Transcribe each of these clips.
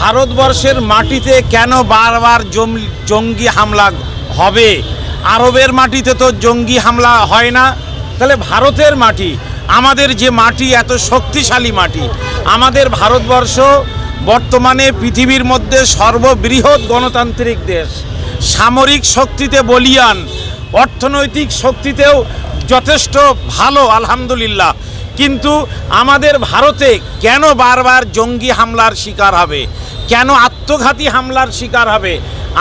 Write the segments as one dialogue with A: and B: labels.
A: ভারতবর্ষের মাটিতে কেন বারবার জঙ্গি হামলা হবে? আরবের মাটিতে তো জঙ্গি হামলা হয় না। তাহলে ভারতের মাটি, আমাদের যে মাটি, এত শক্তিশালী মাটি, আমাদের ভারতবর্ষ বর্তমানে পৃথিবীর মধ্যে সর্ববৃহৎ গণতান্ত্রিক দেশ। সামরিক শক্তিতে বলিয়ান, অর্থনৈতিক শক্তিতেও যথেষ্ট ভালো, আলহামদুলিল্লাহ। কিন্তু আমাদের ভারতে কেন বারবার জঙ্গি হামলার শিকার হবে? কেন আত্মঘাতী হামলার শিকার হবে?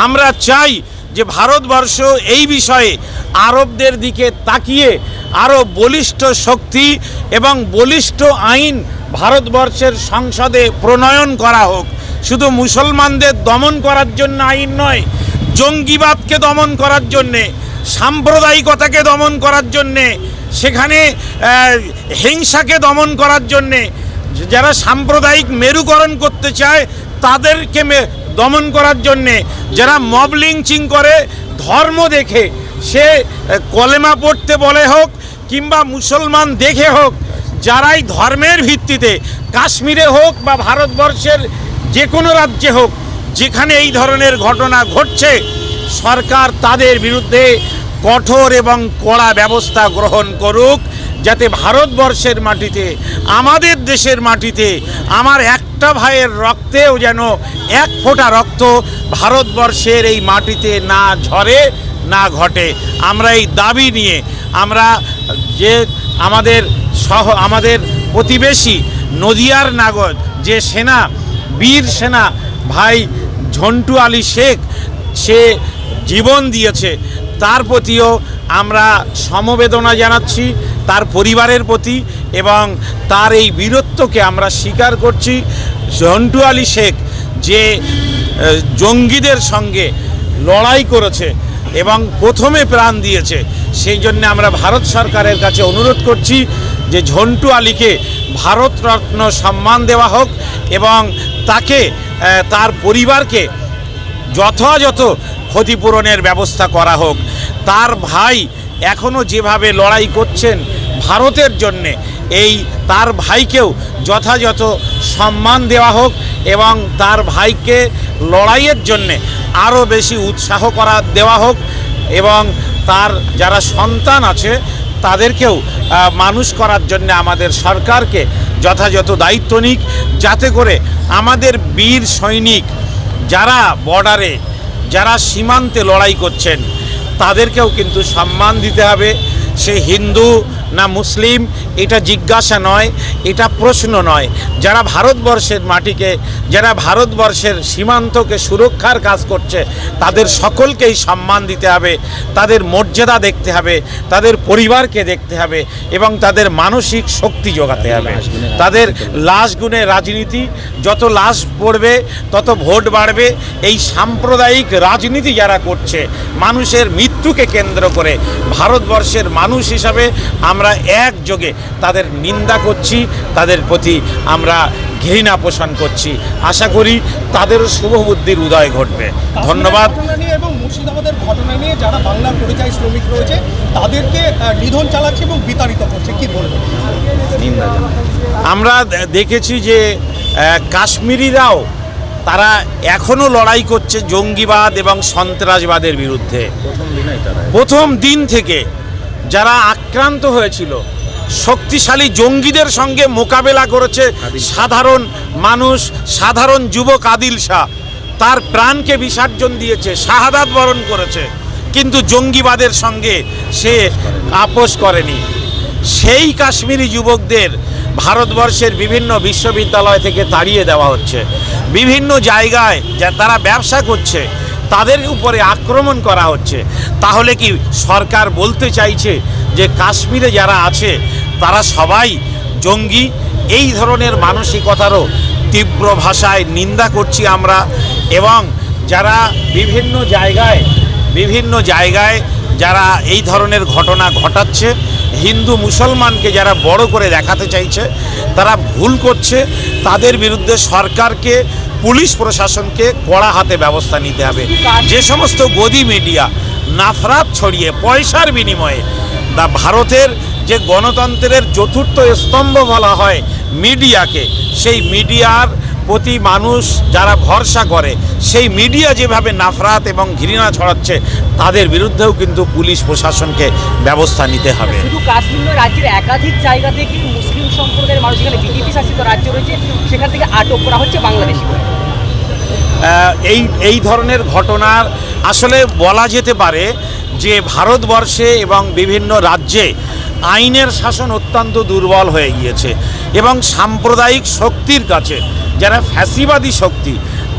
A: আমরা চাই যে ভারতবর্ষ এই বিষয়ে আরবদের দিকে তাকিয়ে আরও বলিষ্ঠ শক্তি এবং বলিষ্ঠ আইন ভারতবর্ষের সংসদে প্রণয়ন করা হোক। শুধু মুসলমানদের দমন করার জন্য আইন নয়, জঙ্গিবাদকে দমন করার জন্যে, সাম্প্রদায়িকতাকে দমন করার জন্যে, সেখানে হিংসাকে দমন করার জন্যে, যারা সাম্প্রদায়িক মেরুকরণ করতে চায় তাদেরকে দমন করার জন্যে যারা মব লিঞ্চিং করে, ধর্ম দেখে, সে কলেমা পড়তে বলে হোক কিংবা মুসলমান দেখে হোক, যারাই ধর্মের ভিত্তিতে কাশ্মীরে হোক বা ভারতবর্ষের যে কোনো রাজ্যে হোক, যেখানে এই ধরনের ঘটনা ঘটছে, সরকার তাদের বিরুদ্ধে কঠোর এবং কড়া ব্যবস্থা গ্রহণ করুক। যাতে ভারতবর্ষের মাটিতে, আমাদের দেশের মাটিতে, আমার একটা ভাইয়ের রক্তেও যেন এক ফোঁটা রক্ত ভারতবর্ষের এই মাটিতে না ঝরে, না ঘটে। আমরা এই দাবি নিয়ে, আমরা যে আমাদের সহ, আমাদের প্রতিবেশী নদিয়ার নাগর, যে সেনা, বীর সেনা, ভাই ঝন্টু আলী শেখ, সে জীবন দিয়েছে, তার প্রতিও আমরা সমবেদনা জানাচ্ছি। তার পরিবারের প্রতি এবং তার এই বীরত্বকে আমরা স্বীকার করছি। ঝন্টু আলী শেখ যে জঙ্গিদের সঙ্গে লড়াই করেছে এবং প্রথমে প্রাণ দিয়েছে, সেই জন্য আমরা ভারত সরকারের কাছে অনুরোধ করছি যে ঝন্টু আলীকে ভারতরত্ন সম্মান দেওয়া হোক এবং তাকে তার পরিবারকে যথাযথ ক্ষতিপূরণের ব্যবস্থা করা হোক। তার ভাই এখনও যেভাবে লড়াই করছেন ভারতের জন্যে, এই তার ভাইকেও যথাযথ সম্মান দেওয়া হোক এবং তার ভাইকে লড়াইয়ের জন্যে আরও বেশি উৎসাহ করা দেওয়া হোক এবং তার যারা সন্তান আছে তাদেরকেও মানুষ করার জন্য আমাদের সরকারকে যথাযথ দায়িত্ব নিক, যাতে করে আমাদের বীর সৈনিক যারা বর্ডারে যারা সীমান্তে লড়াই করছেন তাদেরকেও কিন্তু সম্মান দিতে হবে। সে হিন্দু না মুসলিম এটা জিজ্ঞাসা নয় এটা প্রশ্ন নয়। যারা ভারতবর্ষের মাটিকে যারা ভারতবর্ষের সীমান্তকে সুরক্ষার কাজ করছে তাদের সকলকেই সম্মান দিতে হবে তাদের মর্যাদা দেখতে হবে তাদের পরিবারকে দেখতে হবে এবং তাদের মানসিক শক্তি যোগাতে হবে। তাদের লাশ গুণে রাজনীতি যত লাশ পড়বে তত ভোট বাড়বে। এই সাম্প্রদায়িক রাজনীতি যারা করছে মানুষের মৃত্যুকে কেন্দ্র করে ভারতবর্ষের মানুষ হিসাবে আমরা একযোগে তাদের নিন্দা করছি তাদের প্রতি আমরা ঘৃণা পোষণ করছি। আশা করি তাদেরও শুভবুদ্ধির উদয় ঘটবে। ধন্যবাদ।
B: নিয়ে এবং মুর্শিদাবাদের ঘটনা নিয়ে যারা বাংলার পরিযায়ী শ্রমিক রয়েছে তাদেরকে নিধন চালাচ্ছে এবং বিতাড়িত করছে। কি বলবেন?
A: আমরা দেখেছি যে কাশ্মীরিরাও তারা এখনও লড়াই করছে জঙ্গিবাদ এবং সন্ত্রাসবাদের বিরুদ্ধে। প্রথম দিন থেকে যারা আক্রান্ত হয়েছিল শক্তিশালী জঙ্গিদের সঙ্গে মোকাবেলা করেছে সাধারণ মানুষ সাধারণ যুবক আদিল শাহ। তার প্রাণকে বিসর্জন দিয়েছে শাহাদাত বরণ করেছে কিন্তু জঙ্গিবাদের সঙ্গে সে আপোষ করেনি। সেই কাশ্মীরি যুবকদের ভারতবর্ষের বিভিন্ন বিশ্ববিদ্যালয় থেকে তাড়িয়ে দেওয়া হচ্ছে। বিভিন্ন জায়গায় যা তারা ব্যবসা করছে তাদের উপরে আক্রমণ করা হচ্ছে। তাহলে কি সরকার বলতে চাইছে যে কাশ্মীরে যারা আছে, তারা সবাই জঙ্গি? এই ধরনের মানসিকতারও তীব্র ভাষায় নিন্দা করছি আমরা এবং যারা বিভিন্ন জায়গায় বিভিন্ন জায়গায় যারা এই ধরনের ঘটনা ঘটাচ্ছে, হিন্দু মুসলমানকে যারা বড় করে দেখাতে চাইছে, তারা ভুল করছে। তাদের বিরুদ্ধে সরকারকে পুলিশ প্রশাসনকে কড়া হাতে ব্যবস্থা নিতে হবে। যে সমস্ত গদি মিডিয়া নাফরাত ছড়িয়ে পয়সার বিনিময়ে দা ভারতের যে গণতন্ত্রের চতুর্থ স্তম্ভ বলা হয় মিডিয়াকে, সেই মিডিয়ার প্রতি মানুষ যারা ভরসা করে, সেই মিডিয়া যেভাবে নাফরাত এবং ঘৃণা ছড়াচ্ছে, তাদের বিরুদ্ধেও কিন্তু পুলিশ প্রশাসনকে ব্যবস্থা নিতে হবে।
C: শুধু কাশ্মীর রাজ্যের একাধিক জায়গা থেকে সম্প্রদায়ের মানুষ এখানে বিজেপি শাসিত রাজ্য রয়েছে, সেখান থেকে আটক করা হচ্ছে বাংলাদেশি
A: এই এই ধরনের ঘটনার আসলে বলা যেতে পারে যে ভারতবর্ষে এবং বিভিন্ন রাজ্যে আইনের শাসন অত্যন্ত দুর্বল হয়ে গিয়েছে এবং সাম্প্রদায়িক শক্তির কাছে, যারা ফ্যাসিবাদী শক্তি,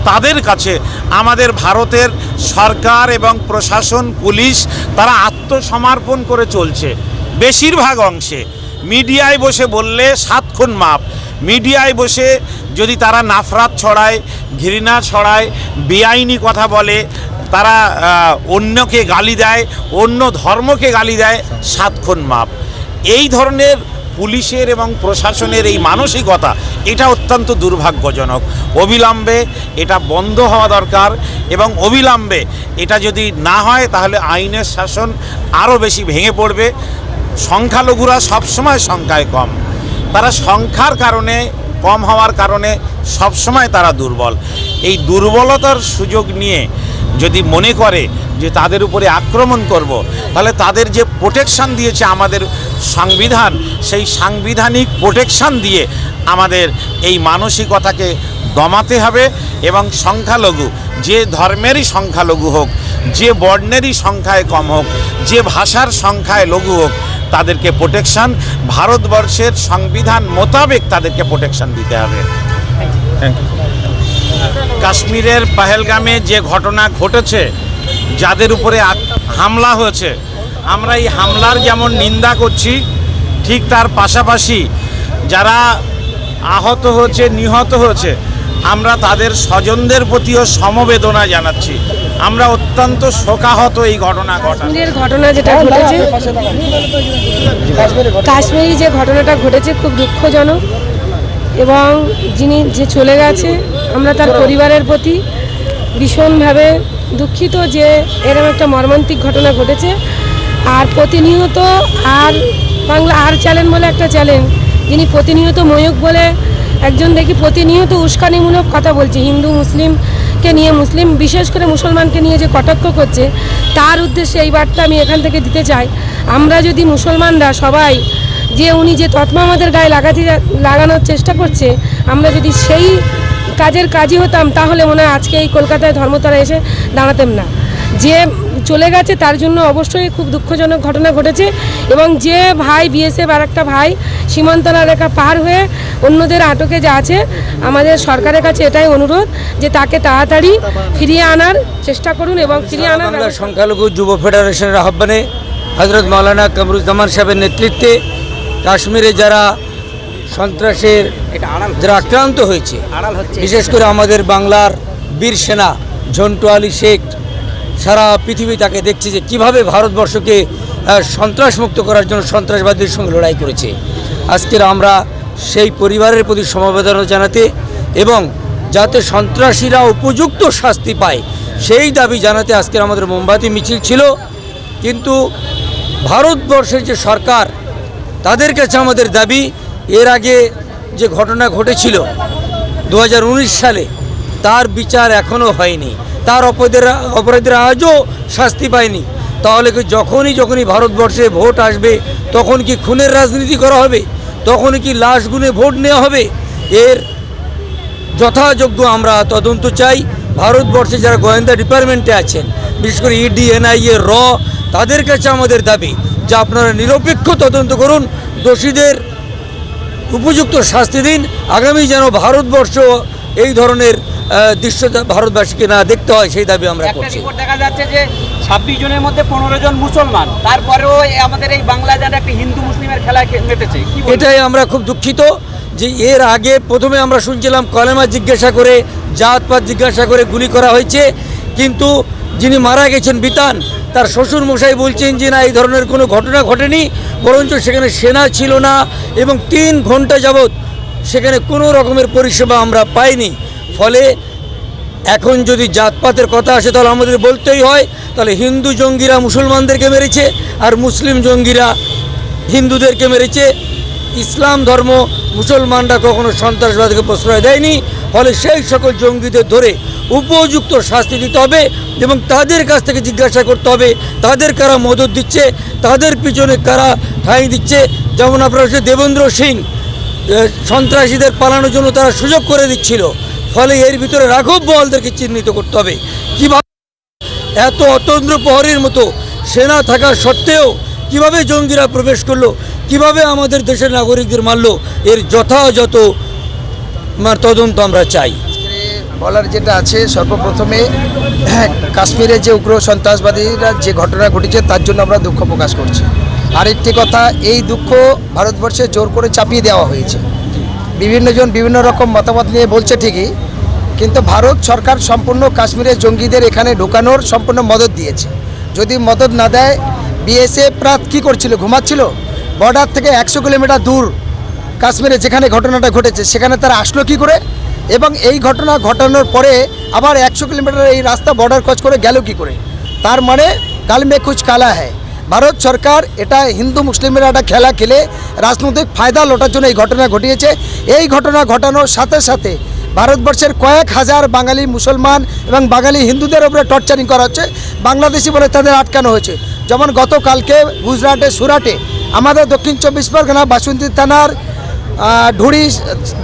A: তাদের কাছে আমাদের ভারতের সরকার এবং প্রশাসন, পুলিশ, তারা আত্মসমর্পণ করে চলছে। বেশিরভাগ অংশে মিডিয়ায় বসে বললে সাত খুন মাপ। মিডিয়ায় বসে যদি তারা নাফরাত ছড়ায়, ঘৃণা ছড়ায়, বেআইনি কথা বলে, তারা অন্যকে গালি দেয়, অন্য ধর্মকে গালি দেয়, সাত খুন মাপ। এই ধরনের পুলিশের এবং প্রশাসনের এই মানসিকতা, এটা অত্যন্ত দুর্ভাগ্যজনক। অবিলম্বে এটা বন্ধ হওয়া দরকার এবং অবিলম্বে এটা যদি না হয়, তাহলে আইনের শাসন আরও বেশি ভেঙে পড়বে। সংখ্যালঘুরা সবসময় সংখ্যায় কম। তারা সংখ্যার কারণে, কম হওয়ার কারণে সবসময় তারা দুর্বল। এই দুর্বলতার সুযোগ নিয়ে যদি মনে করে যে তাদের উপরে আক্রমণ করব, তাহলে তাদের যে প্রোটেকশান দিয়েছে আমাদের সংবিধান, সেই সাংবিধানিক প্রোটেকশান দিয়ে আমাদের এই মানসিকতাকে দমাতে হবে এবং সংখ্যালঘু, যে ধর্মেরই সংখ্যালঘু হোক যে বর্ণেরই সংখ্যায় কম হোক যে ভাষার সংখ্যায় লঘু হোক তাদেরকে প্রোটেকশন ভারতবর্ষের সংবিধান মোতাবেক তাদেরকে প্রোটেকশন দিতে হবে। কাশ্মীরের পাহেলগামে যে ঘটনা ঘটেছে যাদের উপরে হামলা হয়েছে আমরা এই হামলার যেমন নিন্দা করছি ঠিক তার পাশাপাশি যারা আহত হয়েছে নিহত হয়েছে আমরা তাদের স্বজনদের প্রতিও সমবেদনা জানাচ্ছি। আমরা অত্যন্ত শোকাহত এই ঘটনা ঘটা
D: কাশ্মীরের ঘটনা যেটা ঘটেছে, কাশ্মীরি যে ঘটনাটা ঘটেছে খুব দুঃখজনক। এবং যিনি যে চলে গেছে, আমরা তার পরিবারের প্রতি ভীষণভাবে দুঃখিত যে এরকম একটা মর্মান্তিক ঘটনা ঘটেছে। আর প্রতিনিয়ত আর বাংলা আর চ্যানেল বলে একটা চ্যানেল, যিনি প্রতিনিয়ত ময়ূক বলে একজন দেখি প্রতিনিয়ত উস্কানিমূলক কথা বলছে। হিন্দু মুসলিমকে নিয়ে মুসলিম, বিশেষ করে মুসলমানকে নিয়ে যে কটাক্ষ করছে, তার উদ্দেশ্যে এই বার্তা আমি এখান থেকে দিতে চাই। আমরা যদি মুসলমানরা সবাই যে উনি যে তৎমা আমাদের গায়ে লাগাতে লাগানোর চেষ্টা করছে, আমরা যদি সেই কাজের কাজই হতাম, তাহলে মনে হয় আজকে এই কলকাতায় ধর্মতলা এসে দাঁড়াতেন না। যে চলে গেছে তার জন্য অবশ্যই খুব দুঃখজনক ঘটনা ঘটেছে এবং যে ভাই বিএসএফ আর একটা ভাই সীমান্তলা রেখা পার হয়ে অন্যদের আটকে যা আছে আমাদের সরকারের কাছে এটাই অনুরোধ যে তাকে তাড়াতাড়ি ফিরিয়ে আনার চেষ্টা করুন এবং ফিরিয়ে আনার
E: সংখ্যালঘু যুব ফেডারেশনের আহ্বানে হজরত মাওলানা কামরুজ্জামান সাহেবের নেতৃত্বে কাশ্মীরে যারা সন্ত্রাসের যারা আক্রান্ত হয়েছে বিশেষ করে আমাদের বাংলার বীর সেনা ঝন্টু আলী শেখ সারা পৃথিবী তাকে দেখছে যে কীভাবে ভারতবর্ষকে সন্ত্রাসমুক্ত করার জন্য সন্ত্রাসবাদীর সঙ্গে লড়াই করেছে। আজকের আমরা সেই পরিবারের প্রতি সমবেদনা জানাতে এবং যাতে সন্ত্রাসীরা উপযুক্ত শাস্তি পায়, সেই দাবি জানাতে আজকের আমাদের মোমবাতি মিছিল ছিল। কিন্তু ভারতবর্ষের যে সরকার, তাদের কাছে আমাদের দাবি, এর আগে যে ঘটনা ঘটেছিল, দু হাজার উনিশ সালে, তার বিচার এখনও হয়নি। তার অপরাধীরা অপরাধীরা আজও শাস্তি পায়নি। তাহলে কি যখনই যখনই ভারতবর্ষে ভোট আসবে, তখন কি খুনের রাজনীতি করা হবে? তখন কি লাশ গুনে ভোট নেওয়া হবে? এর যথাযোগ্য আমরা তদন্ত চাই। ভারতবর্ষে যারা গোয়েন্দা ডিপার্টমেন্টে আছেন, বিশেষ করে ইডি এনআইএ র, তাদের কাছে আমাদের দাবি যে আপনারা নিরপেক্ষ তদন্ত করুন, দোষীদের উপযুক্ত শাস্তি দিন। আগামী যেন ভারতবর্ষ এই ধরনের দৃশ্য ভারতবাসীকে না দেখতে হয় সেই দাবি আমরা করছি।
C: দেখা যাচ্ছে যে ছাব্বিশ জনের মধ্যে পনেরো জন মুসলমান। তারপরেও আমাদের এই বাংলা যেন একটা হিন্দু মুসলিমের খেলা বলবেন?
E: এটাই আমরা খুব দুঃখিত যে এর আগে প্রথমে আমরা শুনছিলাম কলেমা জিজ্ঞাসা করে জাতপাত জিজ্ঞাসা করে গুলি করা হয়েছে। কিন্তু যিনি মারা গেছেন বিতান তার শ্বশুর মশাই বলছেন যে না এই ধরনের কোনো ঘটনা ঘটেনি বরঞ্চ সেখানে সেনা ছিল না এবং তিন ঘণ্টা যাবৎ সেখানে কোনো রকমের পরিষেবা আমরা পাইনি। ফলে এখন যদি জাতপাতের কথা আসে, তাহলে আমাদের বলতেই হয়, তাহলে হিন্দু জঙ্গিরা মুসলমানদেরকে মেরেছে আর মুসলিম জঙ্গিরা হিন্দুদেরকে মেরেছে। ইসলাম ধর্ম মুসলমানরা কখনো সন্ত্রাসবাদকে প্রশ্রয় দেয়নি, ফলে সেই সকল জঙ্গিদের ধরে উপযুক্ত শাস্তি দিতে হবে এবং তাদের কাছ থেকে জিজ্ঞাসা করতে হবে, তাদের কারা মদত দিচ্ছে, তাদের পিছনে কারা ঠাঁই দিচ্ছে। যেমন আপনার হচ্ছে দেবেন্দ্র সিং সন্ত্রাসীদের পালানোর জন্য তারা সুযোগ করে দিচ্ছিল। ফলে এর ভিতরে রাঘব বলদেরকে চিহ্নিত করতে হবে। কীভাবে এত অতন্দ্র প্রহরীর মতো সেনা থাকা সত্ত্বেও কীভাবে জঙ্গিরা প্রবেশ করল, কীভাবে আমাদের দেশের নাগরিকদের মারলো, এর যথাযথ তদন্ত আমরা চাই।
F: বলার যেটা আছে, সর্বপ্রথমে কাশ্মীরে যে উগ্র সন্ত্রাসবাদীরা যে ঘটনা ঘটেছে, তার জন্য আমরা দুঃখ প্রকাশ করছি। আরেকটি কথা, এই দুঃখ ভারতবর্ষে জোর করে চাপিয়ে দেওয়া হয়েছে। বিভিন্নজন বিভিন্ন রকম মতামত নিয়ে বলছে ঠিকই, কিন্তু ভারত সরকার সম্পূর্ণ কাশ্মীরের জঙ্গিদের এখানে ঢোকানোর সম্পূর্ণ মদত দিয়েছে। যদি মদত না দেয়, বিএসএফ রাত কী করছিল, ঘুমাচ্ছিল? বর্ডার থেকে একশো কিলোমিটার দূর কাশ্মীরে যেখানে ঘটনাটা ঘটেছে, সেখানে তারা আসলো কি করে? এবং এই ঘটনা ঘটানোর পরে আবার একশো কিলোমিটার এই রাস্তা বর্ডার ক্রস করে গেল কি করে? তার মানে কাল মে কুছ কালা হ্যায়। ভারত সরকার এটা হিন্দু মুসলিমের একটা খেলা খেলে রাজনৈতিক ফায়দা লোটার জন্য এই ঘটনা ঘটিয়েছে। এই ঘটনা ঘটানোর সাথে সাথে ভারতবর্ষের কয়েক হাজার বাঙালি মুসলমান এবং বাঙালি হিন্দুদের উপরে টর্চারিং করা হচ্ছে, বাংলাদেশি বলে তাদের আটকানো হয়েছে। যেমন গতকালকে গুজরাটে সুরাটে আমাদের দক্ষিণ চব্বিশ পরগনা বাসন্তী থানার ঢুড়ি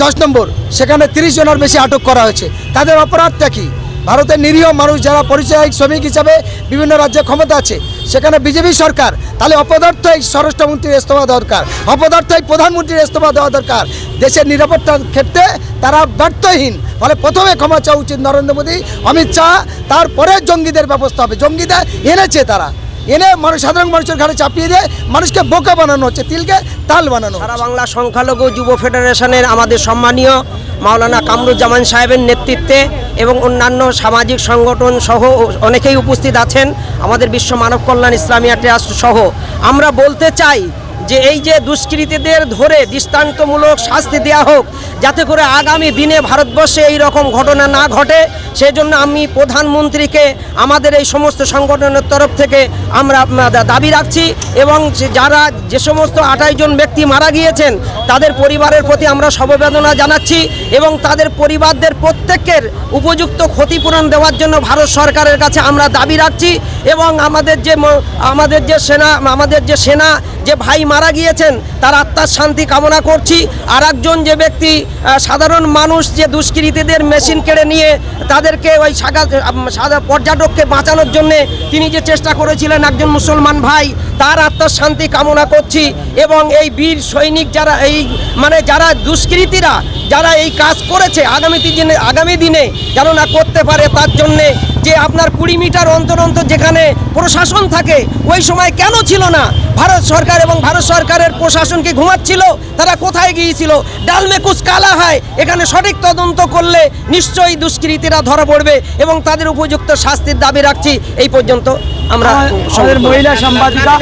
F: দশ নম্বর, সেখানে তিরিশ জনের বেশি আটক করা হয়েছে। তাদের অপরাধটা কি? ভারতের নিরীহ মানুষ যারা পরিচয় শ্রমিক হিসাবে বিভিন্ন রাজ্যে ক্ষমতা আছে, সেখানে বিজেপি সরকার, তাহলে অপদার্থ এই স্বরাষ্ট্রমন্ত্রীর ইস্তফা দরকার অপদার্থ এই প্রধানমন্ত্রীর ইস্তফা দেওয়া দরকার। দেশের নিরাপত্তার ক্ষেত্রে তারা ব্যর্থহীন, ফলে প্রথমে ক্ষমা চাওয়া উচিত নরেন্দ্র মোদী, অমিত শাহ, তারপরে জঙ্গিদের ব্যবস্থা হবে। জঙ্গিদের এনেছে তারা। এনে মানুষ সাধারণ মানুষের ঘাড়ে চাপিয়ে দিয়ে মানুষকে বোকা বানানো হচ্ছে তিলকে তাল বানানো।
G: সারা বাংলা সংখ্যালঘু যুব ফেডারেশনের আমাদের সম্মানীয় মাওলানা কামরুজ্জামান সাহেবের নেতৃত্বে এবং অন্যান্য সামাজিক সংগঠন সহ অনেকেই উপস্থিত আছেন আমাদের বিশ্ব মানব কল্যাণ ইসলামিয়া ট্রাস্ট সহ আমরা বলতে চাই যে এই যে দুষ্কৃতীদের ধরে দৃষ্টান্তমূলক শাস্তি দেওয়া হোক, যাতে করে আগামী দিনে ভারতবর্ষে এই রকম ঘটনা না ঘটে সেই জন্য আমি প্রধানমন্ত্রীকে আমাদের এই সমস্ত সংগঠনের তরফ থেকে আমরা দাবি রাখছি এবং যারা যে সমস্ত আঠাশ জন ব্যক্তি মারা গিয়েছেন, তাদের পরিবারের প্রতি আমরা সমবেদনা জানাচ্ছি এবং তাদের পরিবারদের প্রত্যেকের উপযুক্ত ক্ষতিপূরণ দেওয়ার জন্য ভারত সরকারের কাছে আমরা দাবি রাখছি এবং আমাদের যে আমাদের যে সেনা, আমাদের যে সেনা যে ভাই মারা গিয়েছেন, তার আত্মার শান্তি কামনা করছি। আর একজন যে ব্যক্তি সাধারণ মানুষ যে দুষ্কৃতীদের মেশিন কেড়ে নিয়ে তাদেরকে ওই সাদা পর্যটককে বাঁচানোর জন্যে তিনি যে চেষ্টা করেছিলেন একজন মুসলমান ভাই, তার আত্মার শান্তি কামনা করছি। এবং এই বীর সৈনিক যারা, এই মানে যারা দুষ্কৃতীরা যারা এই কাজ করেছে আগামী দিনে আগামী দিনে যেন না করতে পারে তার জন্যে যে আপনার কুড়ি মিটার অন্তর অন্তর যেখানে প্রশাসন থাকে ওই সময় কেন ছিল না ভারত সরকার এবং ভারত সরকারের প্রশাসনকে ঘুমাচ্ছিল তারা কোথায় গিয়েছিল ডালমে কুচ কালা হয় এখানে সঠিক তদন্ত করলে নিশ্চয়ই দুষ্কৃতীরা ধরা পড়বে এবং তাদের উপযুক্ত শাস্তির দাবি রাখছি এই পর্যন্ত আমরা
C: মহিলা সাংবাদিকা